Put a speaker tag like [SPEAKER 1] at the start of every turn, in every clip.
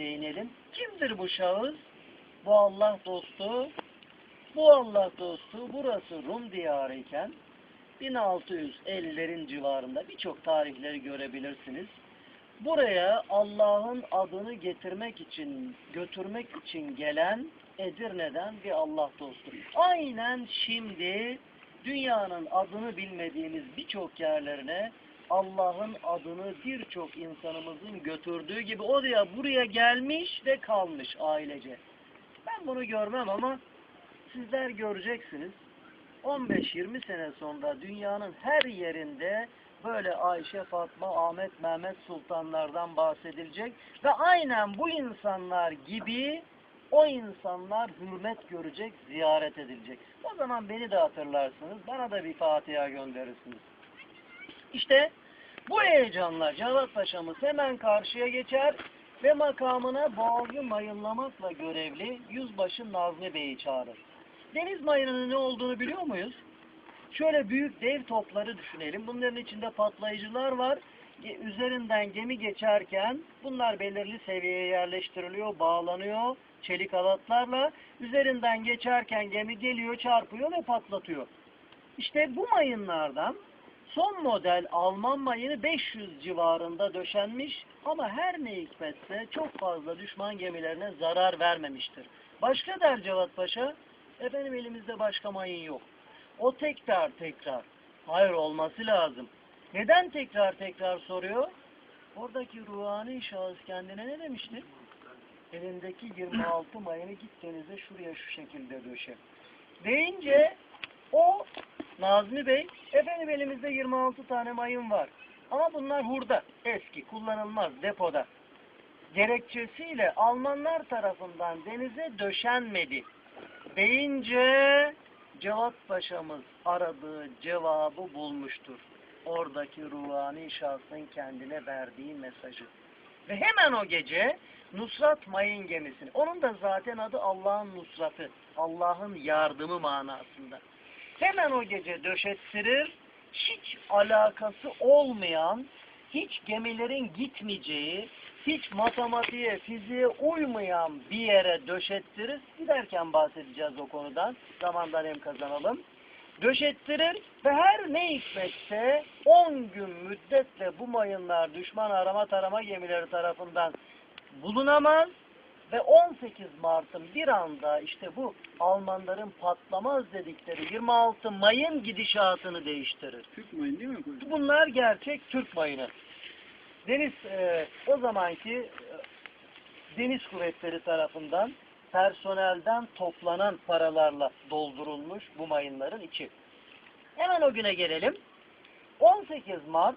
[SPEAKER 1] değinelim. Kimdir bu şahıs? Bu Allah dostu. Bu Allah dostu burası Rum diyarı iken 1650'lerin civarında birçok tarihleri görebilirsiniz. Buraya Allah'ın adını getirmek için, götürmek için gelen Edirne'den bir Allah dostu. Aynen şimdi dünyanın adını bilmediğimiz birçok yerlerine Allah'ın adını birçok insanımızın götürdüğü gibi o da buraya gelmiş ve kalmış ailece. Ben bunu görmem ama sizler göreceksiniz. 15-20 sene sonra dünyanın her yerinde böyle Ayşe, Fatma, Ahmet, Mehmet sultanlardan bahsedilecek ve aynen bu insanlar gibi o insanlar hürmet görecek, ziyaret edilecek. O zaman beni de hatırlarsınız, bana da bir Fatiha gönderirsiniz. İşte bu heyecanla Cevat Paşa'mız hemen karşıya geçer ve makamına boğazı mayınlamakla görevli Yüzbaşı Nazmi Bey'i çağırır. Deniz mayınının ne olduğunu biliyor muyuz? Şöyle büyük dev topları düşünelim. Bunların içinde patlayıcılar var. Ge- Üzerinden gemi geçerken bunlar belirli seviyeye yerleştiriliyor, bağlanıyor çelik halatlarla. Üzerinden geçerken gemi geliyor, çarpıyor ve patlatıyor. İşte bu mayınlardan son model Alman mayını 500 civarında döşenmiş ama her ne hikmetse çok fazla düşman gemilerine zarar vermemiştir. Başka der Cevat Paşa, efendim elimizde başka mayın yok. O tekrar tekrar. Hayır olması lazım. Neden tekrar tekrar soruyor? Oradaki ruhani şahıs kendine ne demişti? Elindeki 26 mayını git denize şuraya şu şekilde döşe. Deyince o Nazmi Bey, efendim elimizde 26 tane mayın var. Ama bunlar hurda, eski, kullanılmaz, depoda. Gerekçesiyle Almanlar tarafından denize döşenmedi. Deyince Cevat Paşa'mız aradığı cevabı bulmuştur. Oradaki ruhani şahsın kendine verdiği mesajı. Ve hemen o gece Nusrat Mayın gemisini, onun da zaten adı Allah'ın nusratı, Allah'ın yardımı manasında. Hemen o gece döşettirir, hiç alakası olmayan, hiç gemilerin gitmeyeceği, hiç matematiğe, fiziğe uymayan bir yere döşettirir. Giderken bahsedeceğiz o konudan. Zamandan hem kazanalım. Döşettirir ve her ne hikmetse 10 gün müddetle bu mayınlar düşman arama tarama gemileri tarafından bulunamaz ve 18 Mart'ın bir anda işte bu Almanların patlamaz dedikleri 26 mayın gidişatını değiştirir.
[SPEAKER 2] Türk mayın değil mi hocam?
[SPEAKER 1] Bunlar gerçek Türk mayını. Deniz e, o zamanki e, deniz kuvvetleri tarafından personelden toplanan paralarla doldurulmuş bu mayınların içi. Hemen o güne gelelim. 18 Mart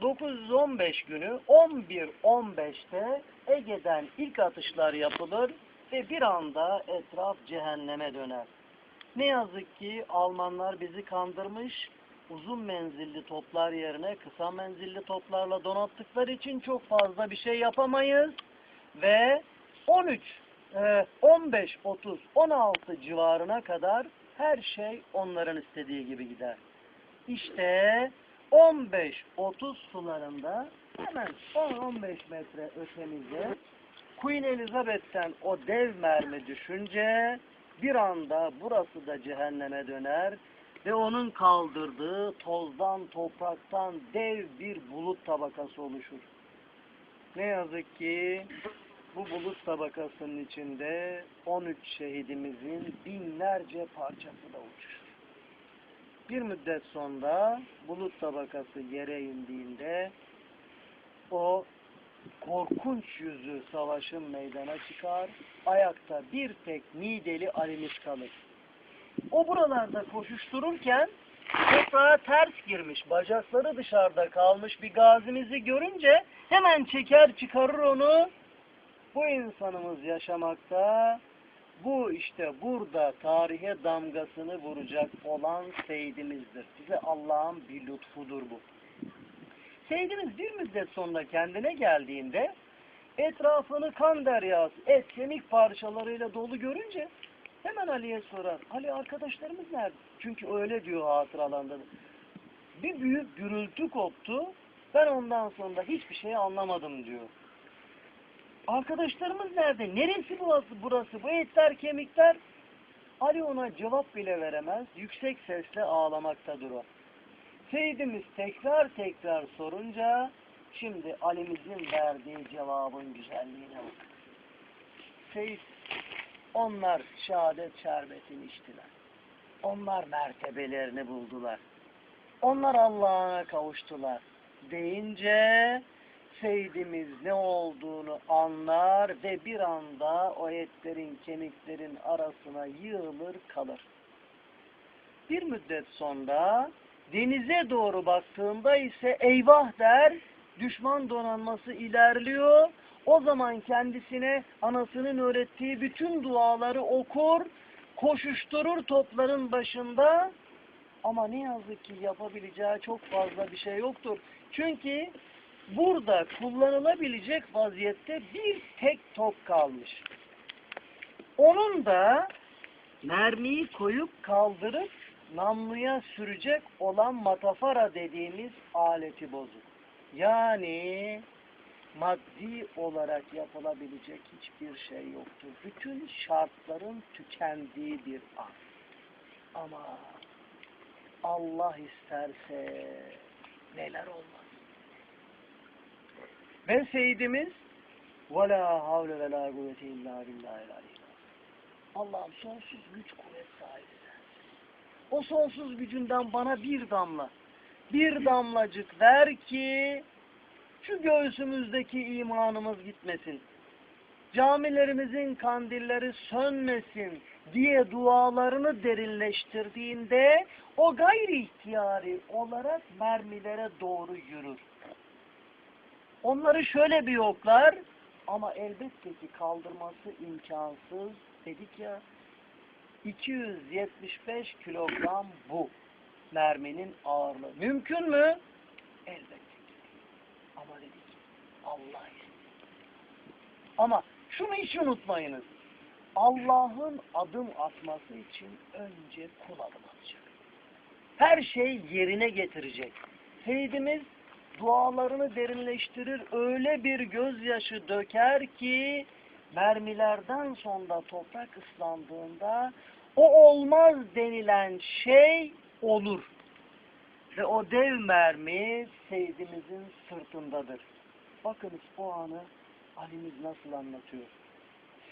[SPEAKER 1] 915 günü 11.15'te Ege'den ilk atışlar yapılır ve bir anda etraf cehenneme döner. Ne yazık ki Almanlar bizi kandırmış, uzun menzilli toplar yerine kısa menzilli toplarla donattıkları için çok fazla bir şey yapamayız ve 13, e, 15, 30, 16 civarına kadar her şey onların istediği gibi gider. İşte 15-30 sularında hemen 10-15 metre ötemizde Queen Elizabeth'ten o dev mermi düşünce bir anda burası da cehenneme döner ve onun kaldırdığı tozdan, topraktan dev bir bulut tabakası oluşur. Ne yazık ki bu bulut tabakasının içinde 13 şehidimizin binlerce parçası da uçuşur. Bir müddet sonra bulut tabakası yere indiğinde o korkunç yüzü savaşın meydana çıkar. Ayakta bir tek Nideli Ali'miz kalır. O buralarda koşuştururken toprağa ters girmiş, bacakları dışarıda kalmış bir gazimizi görünce hemen çeker çıkarır onu. Bu insanımız yaşamakta. Bu işte burada tarihe damgasını vuracak olan Seyyidimizdir. Size Allah'ın bir lütfudur bu. Seyyidimiz bir müddet sonra kendine geldiğinde etrafını kan deryası, et, kemik parçalarıyla dolu görünce hemen Ali'ye sorar. Ali arkadaşlarımız nerede? Çünkü öyle diyor hatıralarında. Bir büyük gürültü koptu. Ben ondan sonra hiçbir şey anlamadım diyor. Arkadaşlarımız nerede? Neresi burası? burası? Bu etler, kemikler. Ali ona cevap bile veremez. Yüksek sesle ağlamaktadır o. Seyyidimiz tekrar tekrar sorunca şimdi Ali'mizin verdiği cevabın güzelliğine bak. Seyit onlar şehadet şerbetini içtiler. Onlar mertebelerini buldular. Onlar Allah'a kavuştular. Deyince Seyyidimiz ne olduğunu anlar ve bir anda o etlerin kemiklerin arasına yığılır kalır. Bir müddet sonra denize doğru baktığında ise eyvah der, düşman donanması ilerliyor. O zaman kendisine anasının öğrettiği bütün duaları okur, koşuşturur topların başında. Ama ne yazık ki yapabileceği çok fazla bir şey yoktur. Çünkü burada kullanılabilecek vaziyette bir tek top kalmış. Onun da mermiyi koyup kaldırıp namluya sürecek olan matafara dediğimiz aleti bozuk. Yani maddi olarak yapılabilecek hiçbir şey yoktur. Bütün şartların tükendiği bir an. Ama Allah isterse neler olmaz. Ben seyidimiz ve la havle ve la kuvvete illa billahi Allah'ım sonsuz güç kuvvet sahibi. O sonsuz gücünden bana bir damla, bir damlacık ver ki şu göğsümüzdeki imanımız gitmesin. Camilerimizin kandilleri sönmesin diye dualarını derinleştirdiğinde o gayri ihtiyari olarak mermilere doğru yürür. Onları şöyle bir yoklar ama elbette ki kaldırması imkansız dedik ya 275 kilogram bu merminin ağırlığı. Mümkün mü? Elbette ki. Ama dedik Allah. Ama şunu hiç unutmayınız. Allah'ın adım atması için önce kul adım atacak. Her şey yerine getirecek. Seyyidimiz dualarını derinleştirir, öyle bir gözyaşı döker ki mermilerden sonra toprak ıslandığında o olmaz denilen şey olur. Ve o dev mermi Seyyidimizin sırtındadır. Bakınız o anı Ali'miz nasıl anlatıyor.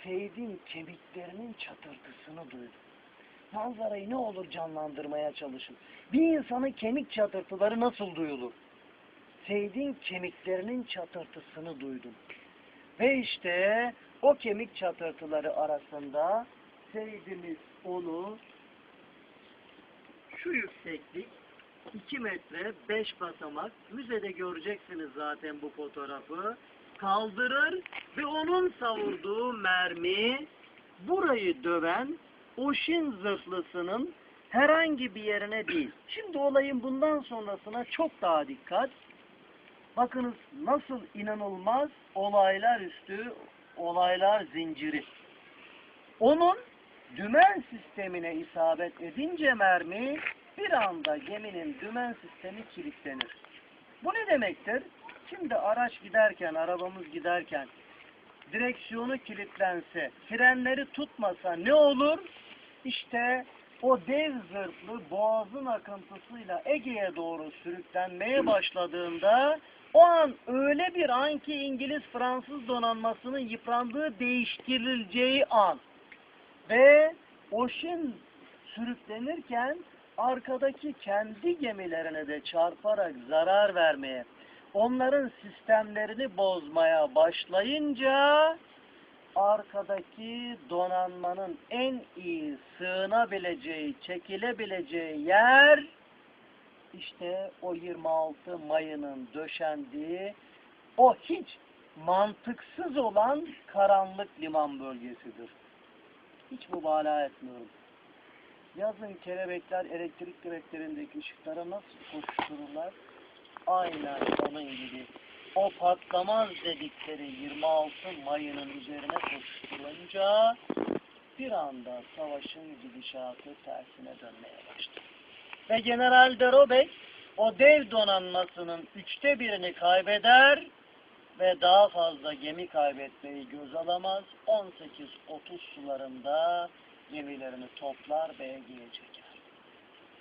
[SPEAKER 1] Seyyidin kemiklerinin çatırtısını duydu. Manzarayı ne olur canlandırmaya çalışın. Bir insanın kemik çatırtıları nasıl duyulur? Seyyidin kemiklerinin çatırtısını duydum. Ve işte o kemik çatırtıları arasında Seyyidimiz onu şu yükseklik 2 metre 5 basamak müzede göreceksiniz zaten bu fotoğrafı kaldırır ve onun savurduğu mermi burayı döven Oşin zırhlısının herhangi bir yerine değil. Şimdi olayın bundan sonrasına çok daha dikkat. Bakınız nasıl inanılmaz olaylar üstü olaylar zinciri. Onun dümen sistemine isabet edince mermi bir anda geminin dümen sistemi kilitlenir. Bu ne demektir? Şimdi araç giderken, arabamız giderken direksiyonu kilitlense, frenleri tutmasa ne olur? İşte o dev zırhlı boğazın akıntısıyla Ege'ye doğru sürüklenmeye başladığında o an öyle bir an ki İngiliz-Fransız donanmasının yıprandığı değiştirileceği an. Ve Oşin sürüklenirken arkadaki kendi gemilerine de çarparak zarar vermeye, onların sistemlerini bozmaya başlayınca arkadaki donanmanın en iyi sığınabileceği, çekilebileceği yer işte o 26 Mayı'nın döşendiği o hiç mantıksız olan karanlık liman bölgesidir. Hiç mübalağa etmiyorum. Yazın kelebekler elektrik direklerindeki ışıklara nasıl koştururlar? Aynen onun gibi. O patlamaz dedikleri 26 Mayı'nın üzerine koşturulunca bir anda savaşın gidişatı tersine dönmeye başladı. Ve General de Robek o dev donanmasının üçte birini kaybeder ve daha fazla gemi kaybetmeyi göz alamaz. 18-30 sularında gemilerini toplar Ege'ye çeker.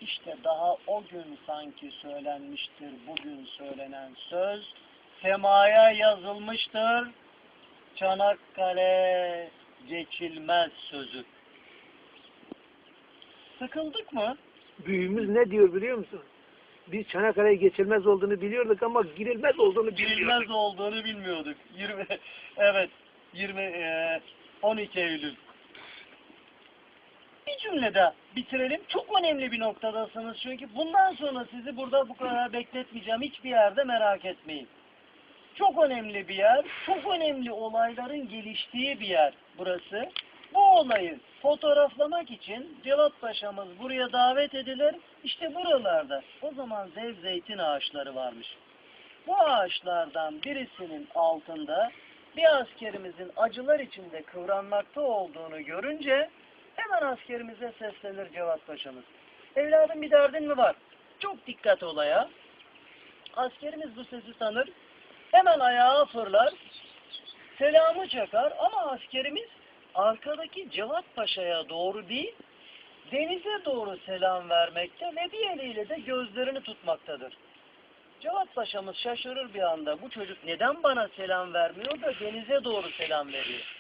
[SPEAKER 1] İşte daha o gün sanki söylenmiştir bugün söylenen söz semaya yazılmıştır. Çanakkale geçilmez sözü. Sıkıldık mı?
[SPEAKER 2] Büyüğümüz ne diyor biliyor musun? Biz Çanakkale'ye geçilmez olduğunu biliyorduk ama girilmez olduğunu bilmiyorduk.
[SPEAKER 1] Girilmez olduğunu bilmiyorduk. 20 evet 20 eee, 12 Eylül. Bir cümlede bitirelim. Çok önemli bir noktadasınız çünkü bundan sonra sizi burada bu kadar bekletmeyeceğim. Hiçbir yerde merak etmeyin. Çok önemli bir yer. Çok önemli olayların geliştiği bir yer burası. Bu olayı fotoğraflamak için Cevat Paşa'mız buraya davet edilir. İşte buralarda o zaman dev zeytin ağaçları varmış. Bu ağaçlardan birisinin altında bir askerimizin acılar içinde kıvranmakta olduğunu görünce hemen askerimize seslenir Cevat Paşa'mız. Evladım bir derdin mi var? Çok dikkat olaya. Askerimiz bu sesi tanır. Hemen ayağa fırlar. Selamı çakar ama askerimiz arkadaki Cevat Paşa'ya doğru değil, denize doğru selam vermekte ve bir eliyle de gözlerini tutmaktadır. Cevat Paşa'mız şaşırır bir anda. Bu çocuk neden bana selam vermiyor da denize doğru selam veriyor?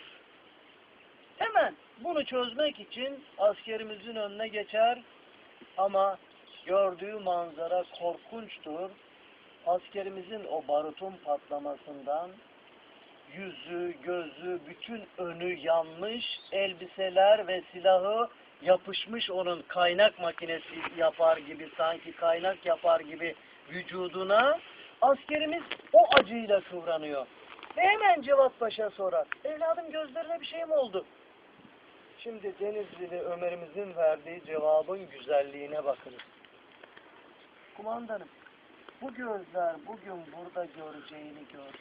[SPEAKER 1] Hemen bunu çözmek için askerimizin önüne geçer ama gördüğü manzara korkunçtur. Askerimizin o barutun patlamasından yüzü, gözü, bütün önü yanmış, elbiseler ve silahı yapışmış onun kaynak makinesi yapar gibi, sanki kaynak yapar gibi vücuduna. Askerimiz o acıyla kıvranıyor. Ve hemen Cevat Paşa sorar. Evladım gözlerine bir şey mi oldu? Şimdi Denizlili Ömer'imizin verdiği cevabın güzelliğine bakınız. Kumandanım, bu gözler bugün burada göreceğini gördü.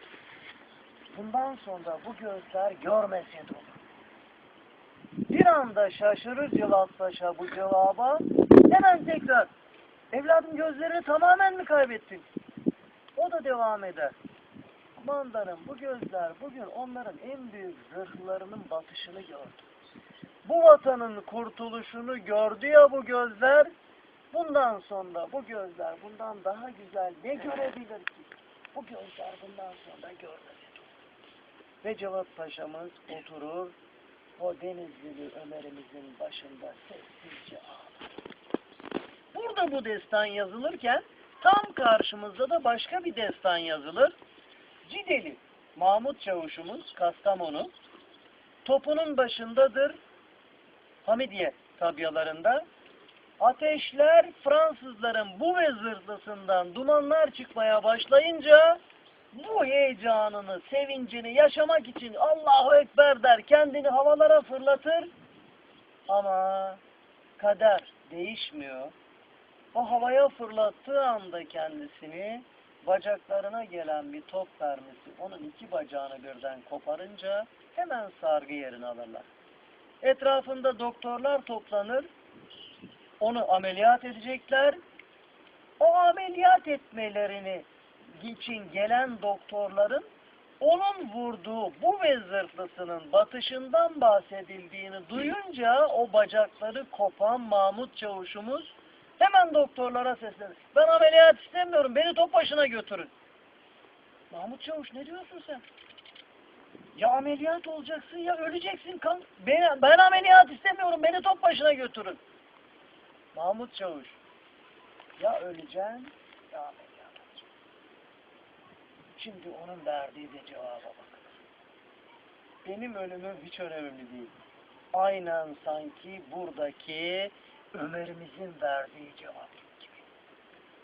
[SPEAKER 1] Bundan sonra bu gözler görmesin olur. Bir anda şaşırır Cevat Paşa bu cevaba. Hemen tekrar, evladım gözlerini tamamen mi kaybettin? O da devam eder. Kumandanım bu gözler bugün onların en büyük zırhlarının batışını gördü. Bu vatanın kurtuluşunu gördü ya bu gözler. Bundan sonra bu gözler bundan daha güzel ne görebilir ki? Bu gözler bundan sonra görmesin. Cevat Paşa'mız oturur, o Denizlili Ömer'imizin başında sessizce ağlar. Burada bu destan yazılırken tam karşımızda da başka bir destan yazılır. Cideli Mahmut Çavuşumuz Kastamonu topunun başındadır Hamidiye tabyalarında ateşler Fransızların bu ve zırhlısından dumanlar çıkmaya başlayınca bu heyecanını, sevincini yaşamak için Allahu Ekber der, kendini havalara fırlatır. Ama kader değişmiyor. O havaya fırlattığı anda kendisini bacaklarına gelen bir top mermisi onun iki bacağını birden koparınca hemen sargı yerini alırlar. Etrafında doktorlar toplanır. Onu ameliyat edecekler. O ameliyat etmelerini için gelen doktorların onun vurduğu bu ve zırhlısının batışından bahsedildiğini duyunca o bacakları kopan Mahmut Çavuşumuz hemen doktorlara seslenir. Ben ameliyat istemiyorum. Beni top başına götürün. Mahmut Çavuş ne diyorsun sen? Ya ameliyat olacaksın ya öleceksin. Kan. Ben, ben ameliyat istemiyorum. Beni top başına götürün. Mahmut Çavuş. Ya öleceksin ya. Şimdi onun verdiği de cevaba bakın. Benim ölümüm hiç önemli değil. Aynen sanki buradaki Ömer'imizin verdiği cevap gibi.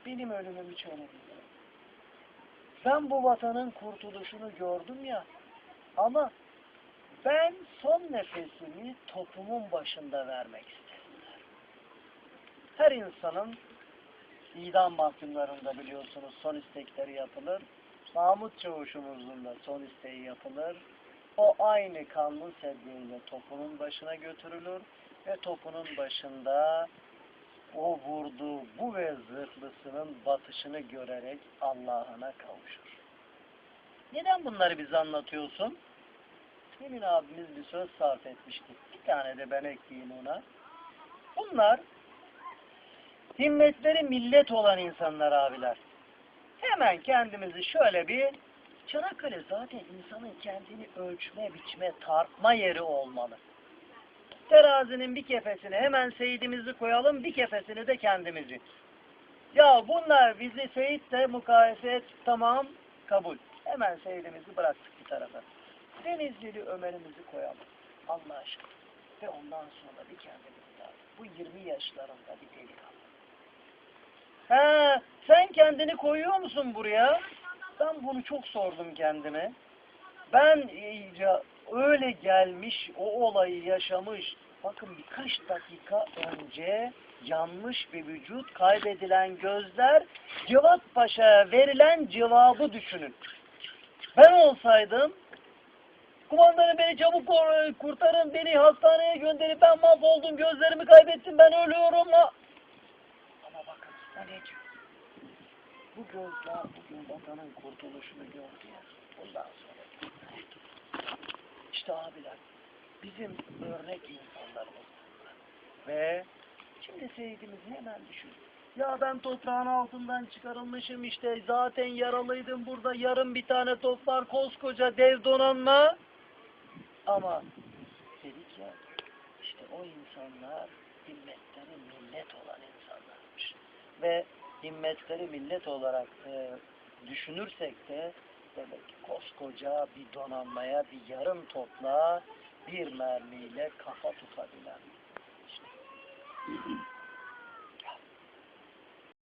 [SPEAKER 1] Benim ölümüm hiç önemli değil. Ben bu vatanın kurtuluşunu gördüm ya, ama ben son nefesimi topumun başında vermek istedim. Her insanın idam mahkumlarında biliyorsunuz son istekleri yapılır. Mahmut Çavuş'umuzun da son isteği yapılır. O aynı kanlı sedyeyle topunun başına götürülür ve topunun başında o vurduğu bu ve zırhlısının batışını görerek Allah'ına kavuşur. Neden bunları bize anlatıyorsun? Emin abimiz bir söz sarf etmişti. Bir tane de ben ekleyeyim ona. Bunlar himmetleri millet olan insanlar abiler. Hemen kendimizi şöyle bir Çanakkale zaten insanın kendini ölçme, biçme, tartma yeri olmalı. Terazinin bir kefesine hemen Seyit'imizi koyalım, bir kefesini de kendimizi. Ya bunlar bizi Seyit'le mukayese et, tamam, kabul. Hemen Seyit'imizi bıraktık bir tarafa. Denizlili Ömer'imizi koyalım. Allah aşkına. Ve ondan sonra bir kendimizi daha. Bu 20 yaşlarında bir delikanlı. He, sen kendini koyuyor musun buraya? Ben bunu çok sordum kendime. Ben iyice öyle gelmiş, o olayı yaşamış. Bakın birkaç dakika önce yanmış bir vücut, kaybedilen gözler, Cevat Paşa'ya verilen cevabı düşünün. Ben olsaydım, kumandanım beni çabuk kur- kurtarın, beni hastaneye gönderin, ben mahvoldum, gözlerimi kaybettim, ben ölüyorum. Diyor? Bu gözler bugün vatanın kurtuluşunu gördü ya. Bundan sonra işte abiler bizim örnek insanlarımız ve şimdi sevdiğimizi hemen düşün. Ya ben toprağın altından çıkarılmışım işte zaten yaralıydım burada yarım bir tane top var koskoca dev donanma. Ama dedik ya işte o insanlar himmetleri millet olan insanlarmış. Ve himmetleri millet olarak e, düşünürsek de demek ki koskoca bir donanmaya bir yarım topla bir mermiyle kafa tutabilen. işte.